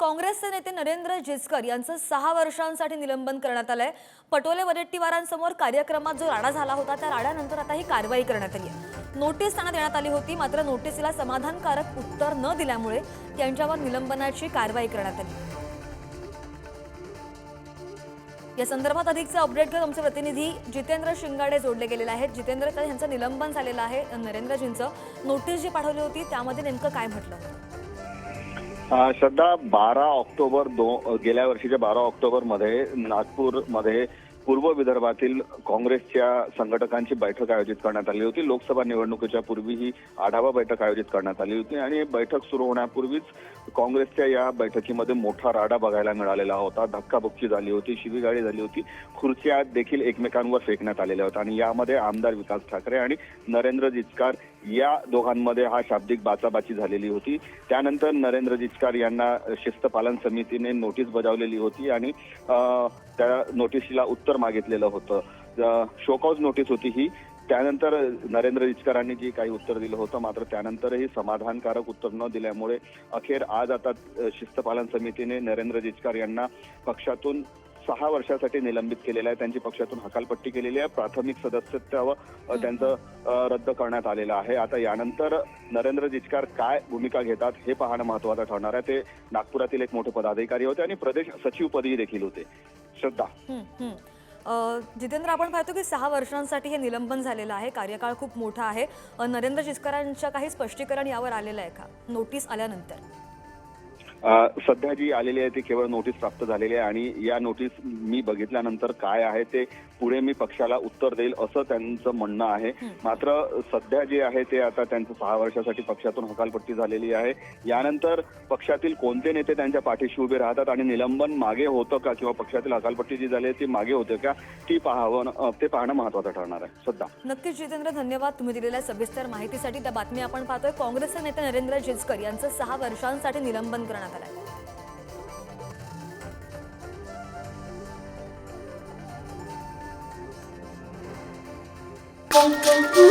काँग्रेसचे नेते नरेंद्र जिचकर यांचं सहा वर्षांसाठी निलंबन करण्यात आलंय. पटोले वडेट्टीवारांसमोर कार्यक्रमात जो राडा झाला होता त्या राड्यानंतर आता ही कारवाई करण्यात आली आहे. नोटीस त्यांना देण्यात आली होती मात्र नोटीसीला समाधानकारक उत्तर न दिल्यामुळे त्यांच्यावर निलंबनाची कारवाई करण्यात आली. या संदर्भात अधिकचे अपडेट घेऊन आमचे प्रतिनिधी जितेंद्र शिंगाडे जोडले गेलेले आहेत. जितेंद्र तर यांचं निलंबन झालेलं आहे नरेंद्रजींचं? नोटीस जी पाठवली होती त्यामध्ये नेमकं काय म्हटलं? होतं श्रद्धा बारा ऑक्टोबर दो गेल्या वर्षीच्या बारा ऑक्टोबरमध्ये पूर्व विदर्भातील काँग्रेसच्या संघटकांची बैठक आयोजित करण्यात आली होती. लोकसभा निवडणुकीच्या पूर्वी ही आढावा बैठक आयोजित करण्यात आली होती आणि बैठक सुरू होण्यापूर्वीच काँग्रेसच्या या बैठकीमध्ये मोठा राडा बघायला मिळालेला होता. धक्काबुक्की झाली होती शिवीगाळी झाली होती. खुर्च्या देखील एकमेकांवर फेकण्यात आलेल्या होत्या आणि यामध्ये आमदार विकास ठाकरे आणि नरेंद्र जिचकार या दोघांमध्ये हा शाब्दिक बाचाबाची झालेली होती. त्यानंतर नरेंद्र जिचकार यांना शिस्त पालन समितीने नोटीस बजावलेली होती आणि त्या नोटीसला उत्तर मागितलेलं होतं. शोकॉज नोटीस होती ही. त्यानंतर नरेंद्र इचकरांनी जी काही उत्तर दिलं होतं मात्र त्यानंतरही समाधानकारक उत्तर न दिल्यामुळे अखेर आज आता शिस्तपालन समितीने नरेंद्र जिचकार यांना पक्षातून सहा वर्षासाठी निलंबित केलेलं आहे. त्यांची पक्षातून हकालपट्टी केलेली आहे. प्राथमिक सदस्यत्व त्यांचं रद्द करण्यात आलेलं आहे. आता यानंतर नरेंद्र जिचकार काय भूमिका घेतात हे पाहणं महत्वाचं ठरणार आहे. ते नागपुरातील एक मोठे पदाधिकारी होते आणि प्रदेश सचिवपदी देखील होते. श्रद्धा. जितेंद्र आपण पाहतो की सहा वर्षांसाठी हे निलंबन झालेलं आहे. कार्यकाळ खूप मोठा आहे. नरेंद्र जिचकरांच्या काही स्पष्टीकरण यावर आलेलं आहे का? नोटीस आल्यानंतर. सध्या जी आलेली आहे ती केवळ नोटीस प्राप्त झालेली आहे आणि या नोटीस मी बघितल्यानंतर काय आहे ते पुढे मी पक्षाला उत्तर देईल असं त्यांचं म्हणणं आहे. मात्र सध्या जे आहे ते आता त्यांचं सहा वर्षासाठी पक्षातून हकालपट्टी झालेली आहे. यानंतर पक्षातील कोणते नेते त्यांच्या पाठीशी उभे राहतात आणि निलंबन मागे होतं का किंवा पक्षातील हकालपट्टी जी झाली आहे ती मागे होते का ती पाहावं ते पाहणं महत्वाचं ठरणार आहे. सध्या नक्कीच जितेंद्र धन्यवाद तुम्ही दिलेल्या सविस्तर माहितीसाठी. त्या बातमी आपण पाहतोय. काँग्रेसचे नेते नरेंद्र जिचकर यांचं सहा वर्षांसाठी निलंबन करण्यात आलं आहे Thank you.